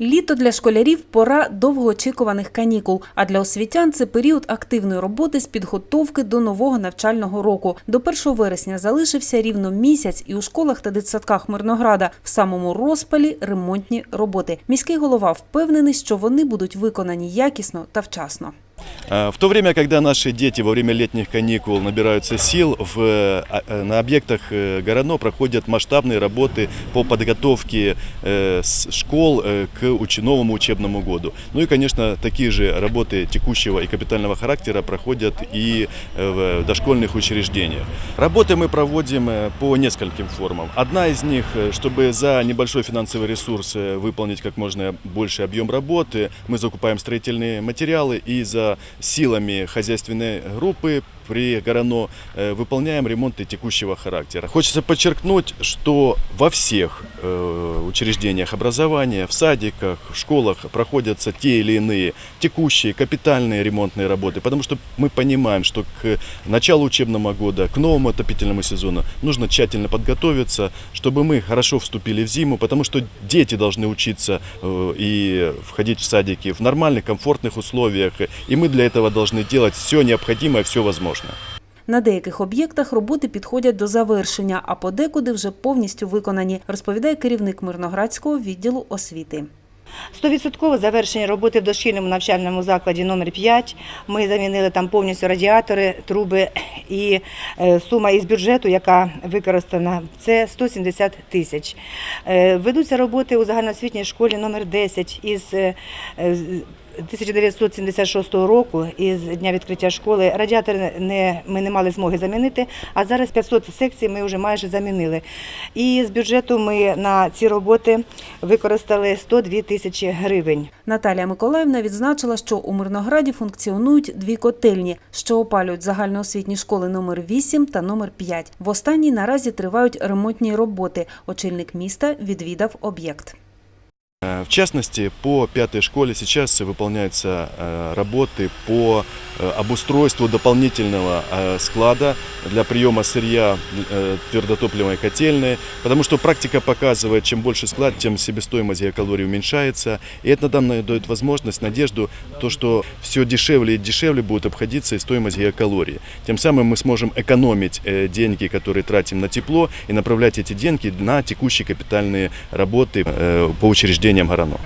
Літо для школярів пора довгоочікуваних канікул, а для освітян це період активної роботи з підготовки до нового навчального року. До 1 вересня залишився рівно місяць, і у школах та дитсадках Мирнограда в самому розпалі ремонтні роботи. Міський голова впевнений, що вони будуть виконані якісно та вчасно. А, В то время, когда наши дети во время летних каникул набираются сил, в, э, а, на объектах э, Горано проходят масштабные работы по подготовке э, школ э, к новому учебному году. Ну и, конечно, такие же работы текущего и капитального характера проходят и э, в дошкольных учреждениях. Работы мы проводим э, по нескольким формам. Одна из них, э, чтобы за небольшой финансовый ресурс э, выполнить как можно больший объем работы, мы закупаем строительные материалы и за силами хозяйственной группы при Горано э, выполняем ремонты текущего характера. Хочется подчеркнуть, что во всех э, учреждениях образования, в садиках, в школах проходятся те или иные текущие капитальные ремонтные работы, потому что мы понимаем, что к началу учебного года, к новому отопительному сезону нужно тщательно подготовиться, чтобы мы хорошо вступили в зиму, потому что дети должны учиться э, и входить в садики в нормальных, комфортных условиях, и мы для этого должны делать все необходимое, все возможное. На деяких об'єктах роботи підходять до завершення, а подекуди вже повністю виконані, розповідає керівник Мирноградського відділу освіти. Стовідсоткове завершення роботи в дошкільному навчальному закладі номер 5 Ми замінили там повністю радіатори, труби і е, сума із бюджету, яка використана, це 170 тисяч. Е, Ведуться роботи у загальноосвітній школі номер 10 із е, 1976 року, із дня відкриття школи. Радіатори не, ми не мали змоги замінити, а зараз 500 секцій ми вже майже замінили. І з бюджету ми на ці роботи використали 102 тисячі гривень. Наталія Миколаївна відзначила, що у Мирнограді функціонують дві котельні, що опалюють загальноосвітні школи номер 8 та номер 5. В останній наразі тривають ремонтні роботи. Очільник міста відвідав об'єкт. Э, В частности, по пятой школе сейчас выполняются э, работы по э, обустройству дополнительного склада для приема сырья твердотопливной котельной, потому что практика показывает, чем больше склад, тем себестоимость геокалорий уменьшается, и это нам на- дает возможность, надежду, то, что все дешевле и дешевле будет обходиться и стоимость геокалории. Тем самым мы сможем экономить деньги, которые тратим на тепло, и направлять эти деньги на текущие капитальные работы по учреждениям Горано.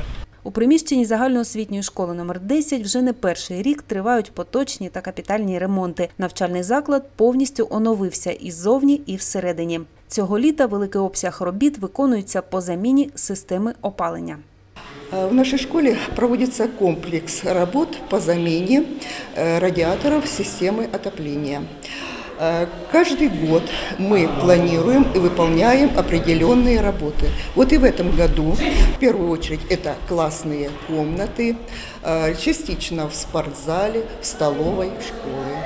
У приміщенні загальноосвітньої школи номер 10 вже не перший рік тривають поточні та капітальні ремонти. Навчальний заклад повністю оновився і ззовні, і всередині. Цього літа великий обсяг робіт виконується по заміні системи опалення. В нашей школе проводится комплекс работ по замене э, радиаторов системы отопления. Э, Каждый год мы планируем и выполняем определенные работы. Вот и в этом году, в первую очередь, это классные комнаты, э, частично в спортзале, в столовой школы.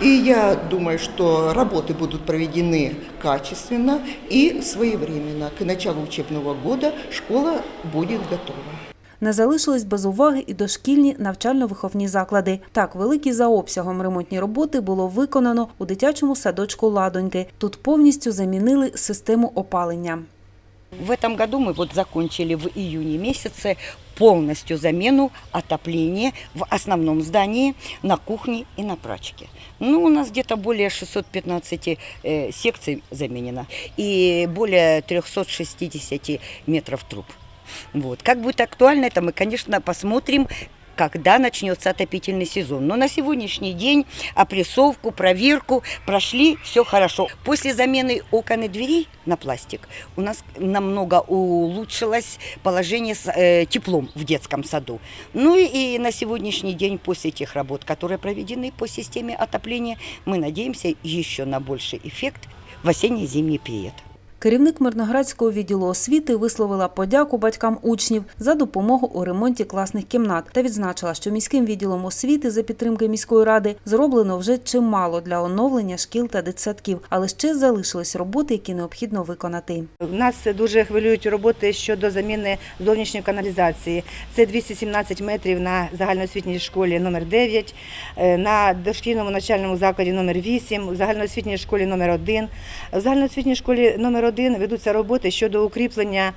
И я думаю, что работы будут проведены качественно и своевременно. К началу учебного года школа будет готова. Не залишились без уваги і дошкільні навчально-виховні заклади. Так, великі за обсягом ремонтні роботи було виконано у дитячому садочку Ладоньки. Тут повністю замінили систему опалення. В этом году мы вот закончили в июне месяце полностью замену отопления в основном здании, на кухне и на прачке. Ну, у нас где-то более 615 э, секций заменено и более 360 метров труб. Вот. Как будет актуально это, мы, конечно, посмотрим, когда начнется отопительный сезон. Но на сегодняшний день опрессовку, проверку прошли, все хорошо. После замены окон и дверей на пластик у нас намного улучшилось положение с э, теплом в детском саду. Ну и, на сегодняшний день после тех работ, которые проведены по системе отопления, мы надеемся еще на больший эффект в осенне-зимний период. Керівник Мирноградського відділу освіти висловила подяку батькам учнів за допомогу у ремонті класних кімнат та відзначила, що міським відділом освіти за підтримки міської ради зроблено вже чимало для оновлення шкіл та дитсадків, але ще залишились роботи, які необхідно виконати. Нас дуже хвилюють роботи щодо заміни зовнішньої каналізації. Це 217 метрів на загальноосвітній школі номер 9 е, на дошкільному навчальному закладі номер 8 у загальноосвітній школі номер 1 В загальноосвітній школі номер один ведуться роботи щодо укріплення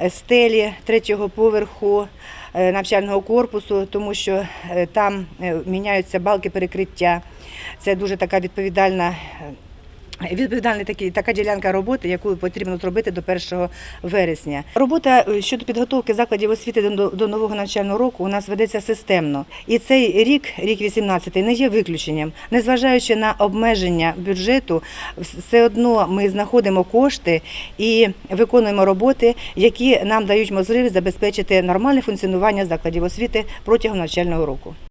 е, стелі третього поверху е, навчального корпусу, тому що е, там міняються балки перекриття. Це дуже така відповідальна. Відповідальна такі, така ділянка роботи, яку потрібно зробити до 1 вересня. Робота е, щодо підготовки закладів освіти до, до нового навчального року у нас ведеться системно. І цей рік, рік 18, не є виключенням. Незважаючи на обмеження бюджету, все одно ми знаходимо кошти і виконуємо роботи, які нам дають можливість забезпечити нормальне функціонування закладів освіти протягом навчального року.